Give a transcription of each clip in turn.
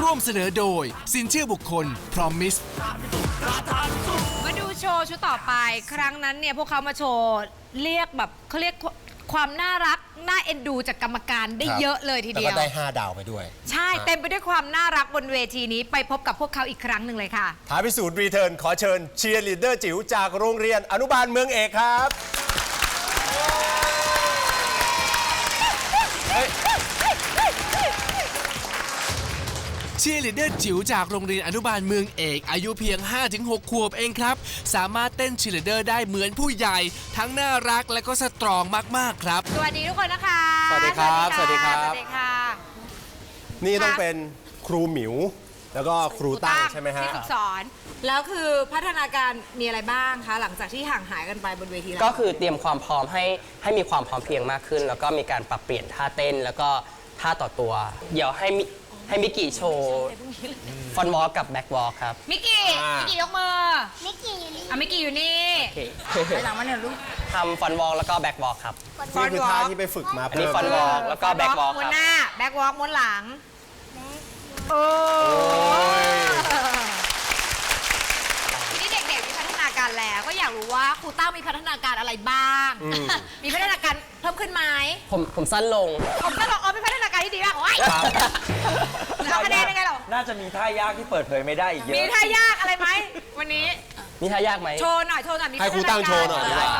ร่วมเสนอโดย สินเชื่อบุคคล Promise มาดูโชว์ชุดต่อไป ครั้งนั้นเนี่ยพวกเขามาโชว์ เรียกแบบเขาเรียก ความน่ารักน่าเอ็นดูจากกรรมการได้ครับเยอะเลยทีแล้วเดียก็วได้ 5 ดาวไปด้วย ใช่เต็มไปด้วยความน่ารักบนเวทีนี้ไปพบกับพวกเขาอีกครั้งหนึ่งเลยค่ะ ท้าพิสูจน์รีเทิร์นขอเชิญเชียร์ลีดเดอร์จิ๋วจากโรงเรียนอนุบาลเมืองเอกครับเชียร์ลีดเดอร์จิ๋วจากโรงเรียนอนุบาลเมืองเอก อายุเพียง 5-6 ขวบเองครับ สามารถเต้นเชียร์ลีดเดอร์ได้เหมือนผู้ใหญ่ ทั้งน่ารักและก็สตรองมากๆครับ สวัสดีทุกคนนะคะสวัสดีครับสวัสดีครับ สวัสดีค่ะนี่ต้องค่ะเป็นครูหมิว แล้วก็ครูตั้งใช่ไหมฮะ ที่ฝึกสอน แล้วคือพัฒนาการมีอะไรบ้างคะ หลังจากที่ห่างหายกันไปบนเวทีแล้วก็คือเตรียมความพร้อมให้ให้มีความพร้อมเพรียงมากขึ้น แล้วก็มีการปรับเปลี่ยนท่าเต้นแล้วก็ท่าต่อตัว เดี๋ยวให้มิ ให้มิกิโชว์ฟอนวอลกับแบ็กวอลครับ มิกกี้อ่ามิ มิกกี้ยกมือมิกกี้อยู่นี่อะมิกกี้อยู่นี่โอเคไปหลังมาเนี่ยลูก ทำฟอนวอลแล้วก็แบ็กวอลครับ นี่คือท่าที่ไปฝึกมาอันนี้เพิ่มฟอนวอลแล้วก็แบ็กวอลม้ควรันบหน้าแบ็กวอล์กม้วนหลังโอ้นี่เด็กๆมีพัฒนาการแล้วก็อยากรู้ว่าครูต้ามีพัฒนาการอะไรบ้างมีพัฒนาการ เพิ่มขึ้นไหมผมผมสั้นลง ผมก็ลองเอาเป็นพัฒนาการที่ดีมากโอ้ยแล้วคะแนนยังไงเหรอน่าจะมีท่ายากที่เปิดเผยไม่ได้อีกเยมีอะท่ายากอะไรไหมวันนี้มีท่ายากไหม โชว์หน่อยโชว์หน่อยมีให้ครูตั้งโชว์หน่อยดีกว่า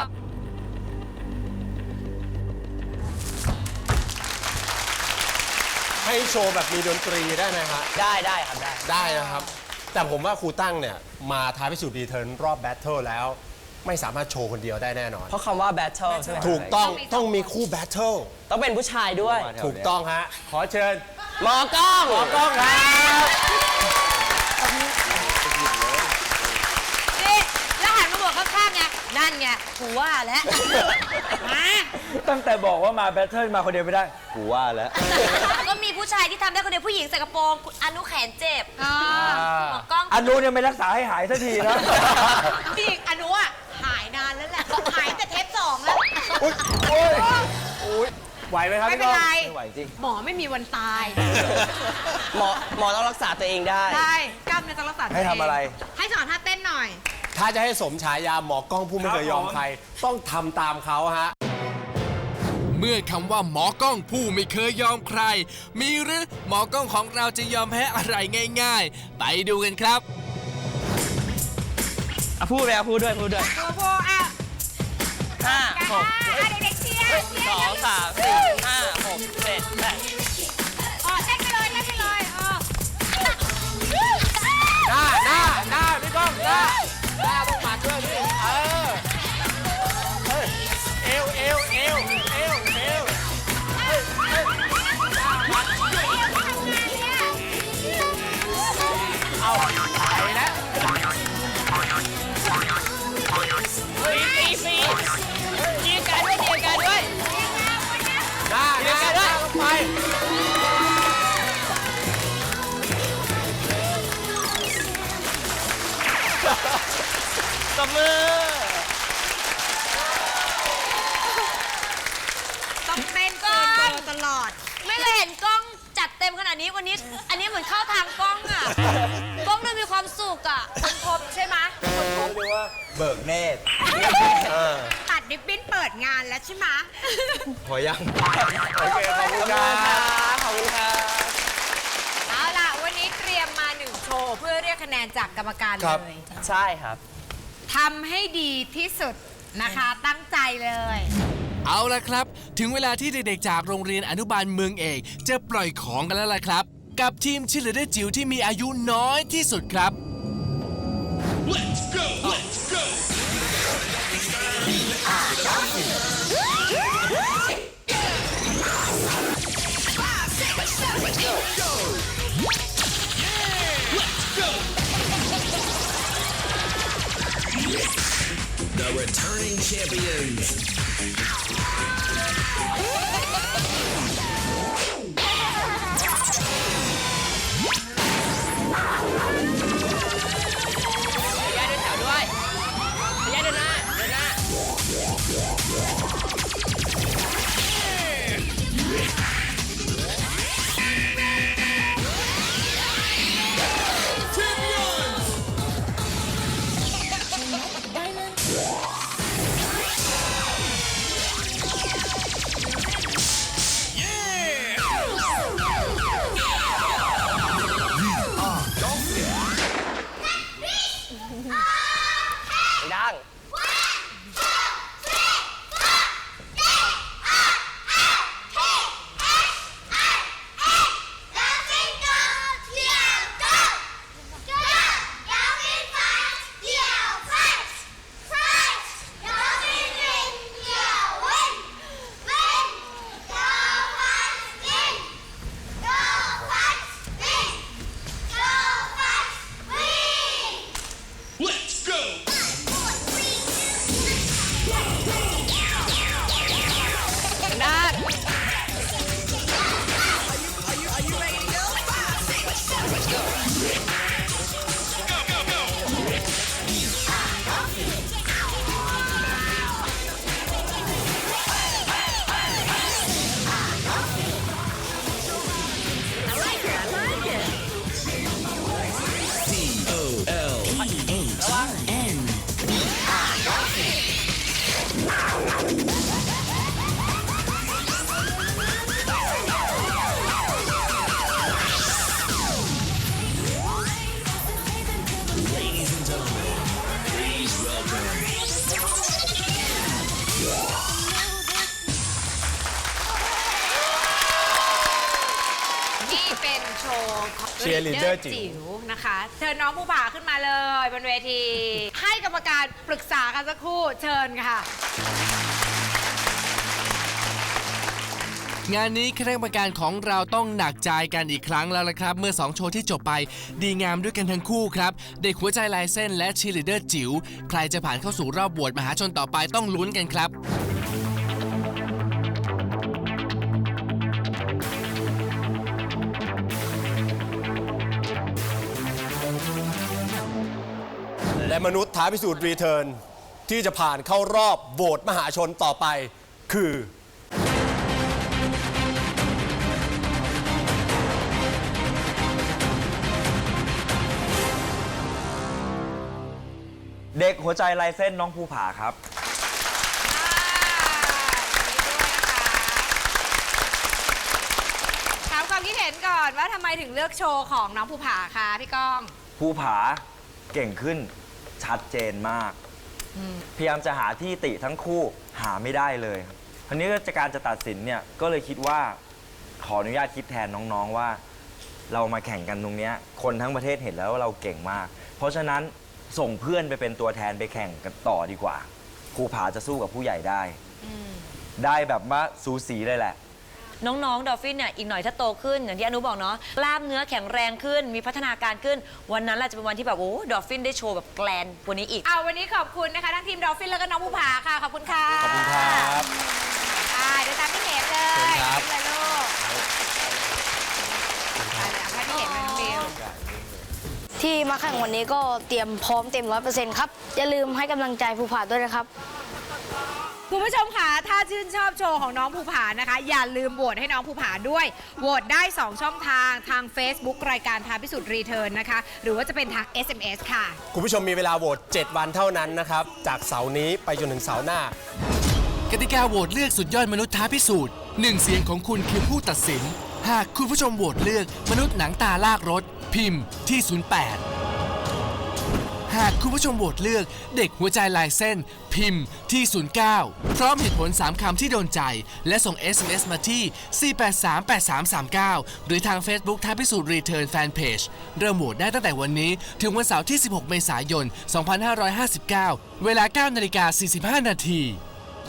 ให้โชว์แบบมีดนตรีได้ไหมฮะ ได้ได้ครับได้ ได้นะครับ แต่ผมว่าครูตั้งเนี่ย มาท้าพิสูจน์รีเทิร์นรอบแบทเทิลแล้ว ไม่สามารถโชว์คนเดียวได้แน่นอน เพราะคำว่าแบทเทิลใช่ไหมถูกต้องต้องมีคู่แบทเทิลต้องเป็นผู้ชายด้วย ถูกต้องฮะ ขอเชิญหมอกล้องหมอกล้องครับนี่แล้วหันมาบอกข้างๆไง นั่นไงกูว่าแล้วมาตั้งแต่บอกว่ามาแบทเทิลมาคนเดียวไม่ได้กูว่าแล้ว ก็มีผู้ชายที่ทำได้คนเดียวผู้หญิงใส่กระโปรงคุณอนุแขนเจ็บอ่าหมอกล้องอันนู้นเนี่ยไม่รักษาให้หายสักทีนะ พี่อนุอะหายนานแล้วแหละ หายแต่เทปสองแล้วไหวไหมครับไม่พี่เป็นก้องไร ไม่ไหวจริง หมอไม่มีวันตายหมอหมอต้องรักษาตัวเองได้ ได้กล้ามเนื้อต้องรักษาตัวให้ทำอะไรเงให้สอนท่าเต้นหน่อย ถ้าจะให้สมฉายาหมอกล้องผู้ไม่เคยยอมใคร ต้องทำตามเขาฮะ เมื่อคำว่าหมอกล้องผู้ไม่เคยยอมใคร มีหรือหมอกล้องของเราจะยอมแพ้อะไรง่าย ๆ ไปดูกันครับ อะพูดเลยอะพูดด้วยพูดด้วย โอ้โหอะ ห้าหก อะเด็กๆเชียร์เชียร์ ลอด ไม่เคยเห็นกล้องจัดเต็มขนาดนี้วันนี้ อันนี้เหมือนเข้าทางกล้องอะ กล้องดูมีความสุขอะคนพบใช่ไหมคนพบเรียกว่าเบิกเนตรตัดดิบบิ้นเปิดงานแล้วใช่ไหมพอยังโอเคขอบคุณครับขอบคุณครับเอาล่ะวันนี้เตรียมมาหนึ่งโชว์ เพื่อเรียกคะแนนจากกรรมการครับ เลยใช่ครับทำให้ดีที่สุดนะคะตั้งใจเลย เอาละครับ ถึงเวลาที่เด็กๆจากโรงเรียนอนุบาลเมืองเอกจะปล่อยของกันแล้วล่ะครับ กับทีมชิลเลอร์จิ๋วที่มีอายุน้อยที่สุดครับ Let's go Let's go 5, 6, 7, 8, 9, 10 the returning champions. าง นี่เป็นโชว์ ของ Cheerleader จิ๋ว นะคะเชิญน้องผู้ผ่าขึ้นมาเลยบนเวที ให้กรรมการปรึกษากันสักครู่เชิญค่ะ งานนี้คณะกรรมการของเราต้องหนักใจกันอีกครั้งแล้วละครับ เมื่อ 2 โชว์ที่จบไป ดีงามด้วยกันทั้งคู่ครับ เด็กหัวใจลายเส้นและชีลีเดอร์จิ๋วใครจะผ่านเข้าสู่รอบโหวตมหาชนต่อไปต้องลุ้นกันครับ มนุษย์ท้าพิสูจน์รีเทิร์นที่จะผ่านเข้ารอบโหวตมหาชนต่อไป คือ เด็กหัวใจลายเส้นน้องภูผาครับ ถามความคิดเห็นก่อนว่าทำไมถึงเลือกโชว์ของน้องภูผาคะพี่ก้อง ภูผาเก่งขึ้น ชัดเจนมาก พยายามจะหาที่ติทั้งคู่หาไม่ได้เลยทีนี้ก็จะการจะตัดสินเนี่ยก็เลยคิดว่าขออนุญาตคิดแทนน้องๆว่า เรามาแข่งกันตรงเนี้ยคนทั้งประเทศเห็นแล้วว่าเราเก่งมาก เพราะฉะนั้นส่งเพื่อนไปเป็นตัวแทนไปแข่งกันต่อดีกว่าภูผาจะสู้กับผู้ใหญ่ได้ ได้แบบว่าสูสีเลยแหละ น้องๆดอฟฟินเนี่ยอีกหน่อยถ้าโตขึ้นอย่างที่อนุบอกเนาะกล้ามเนื้อแข็งแรงขึ้น มีพัฒนาการขึ้น วันนั้นแหละจะเป็นวันที่แบบโอ้ดอฟฟินได้โชว์แบบแกลนกว่านี้อีก เอาวันนี้ขอบคุณนะคะทั้งทีมดอฟฟินแล้วก็น้องภูผาค่ะ ขอบคุณค่ะขอบคุณครับอ่าเดี๋ยวตามพี่เห็นเลยเชิญครับ เลยลูกอ่าเดี๋ยวให้พี่เห็นเลยน้องบิว ที่มาแข่งวันนี้ก็เตรียมพร้อมเต็มร้อยเปอร์เซ็นต์ครับ อย่าลืมให้กำลังใจภูผาด้วยนะครับ คุณผู้ชมค่ะถ้าชื่นชอบโชว์ของน้องภูผานะคะ อย่าลืมโหวตให้น้องภูผาด้วยโหวตได้ 2 ช่องทางทาง Facebook รายการท้าพิสูจน์รีเทิร์นนะคะ หรือว่าจะเป็นทาง SMS ค่ะ คุณผู้ชมมีเวลาโหวต7 วันเท่านั้นนะครับ จากเสาร์นี้ไปจนถึงเสาร์หน้า กติกาโหวตเลือกสุดยอดมนุษย์ท้าพิสูจน์หนึ่งเสียงของคุณคือผู้ตัดสิน หากคุณผู้ชมโหวตเลือกมนุษย์หนังตาลากรถ พิมพ์ที่ 08 หากคุณผู้ชมโหวตเลือกเด็กหัวใจลายเส้น พิมพ์ที่ 09 พร้อมเหตุผล 3 คำที่โดนใจ และส่ง SMS มาที่ 4838339 หรือทาง Facebook ท้าพิสูจน์รีเทิร์นแฟนเพจเริ่มโหวตได้ตั้งแต่วันนี้ ถึงวันเสาร์ที่ 16 เมษายน 2559 เวลา 9นาฬิกา45 นาที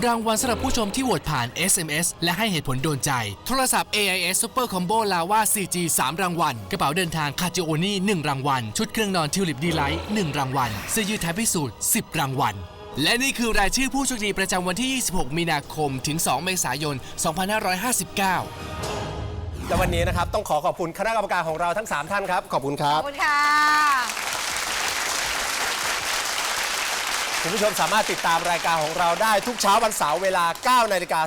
รางวัลสำหรับผู้ชมที่โหวตผ่าน SMS และให้เหตุผลโดนใจ โทรศัพท์ AIS Super Combo Lava 4G 3 รางวัล กระเป๋าเดินทางคาจิโอนี่1รางวัล ชุดเครื่องนอนทิวลิปดีไลท์1รางวัลเสื้อยืดไทยพิสูจน์ 10 รางวัล และนี่คือรายชื่อผู้โชคดีประจำวันที่ 26 มีนาคม ถึง 2 เมษายน 2559และวันนี้นะครับต้องขอขอบคุณคณะกรรมการของเราทั้ง 3 ท่านครับ ขอบคุณครัขบอบคุณค่ะ คุณผู้ชมสามารถติดตามรายการของเราได้ทุกเช้าวันเสาร์เวลา 9 นาฬิกา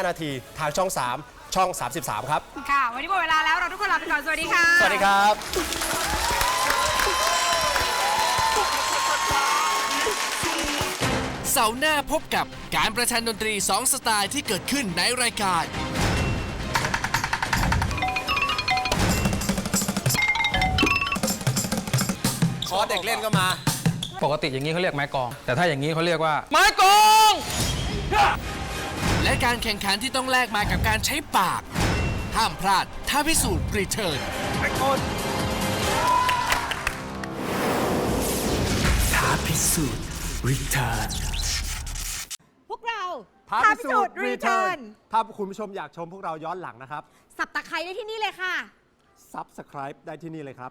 45 นาทีทางช่อง 3 ช่อง 33 ครับ ค่ะ วันนี้หมดเวลาแล้วเราทุกคนลาไปก่อน สวัสดีค่ะ สวัสดีครับ เสาร์หน้าพบกับการประชันดนตรี 2 สไตล์ที่เกิดขึ้นในรายการ คอร์สเด็กเล่นก็มา ปกติอย่างนี้เขาเรียกไม้กอง แต่ถ้าอย่างนี้เขาเรียกว่า ไม้กอง และการแข่งขันที่ต้องแลกมากับการใช้ปาก ห้ามพลาดท้าพิสูจน์รีเทิร์นท้าพิสูจน์รีเทิร์นพวกเราท้าพิสูจน์รีเทิร์นถ้าคุณผู้ชมอยากชมพวกเราย้อนหลังนะครับ สับตะไคร้ได้ที่นี่เลยค่ะ Subscribe ได้ที่นี่เลยครับ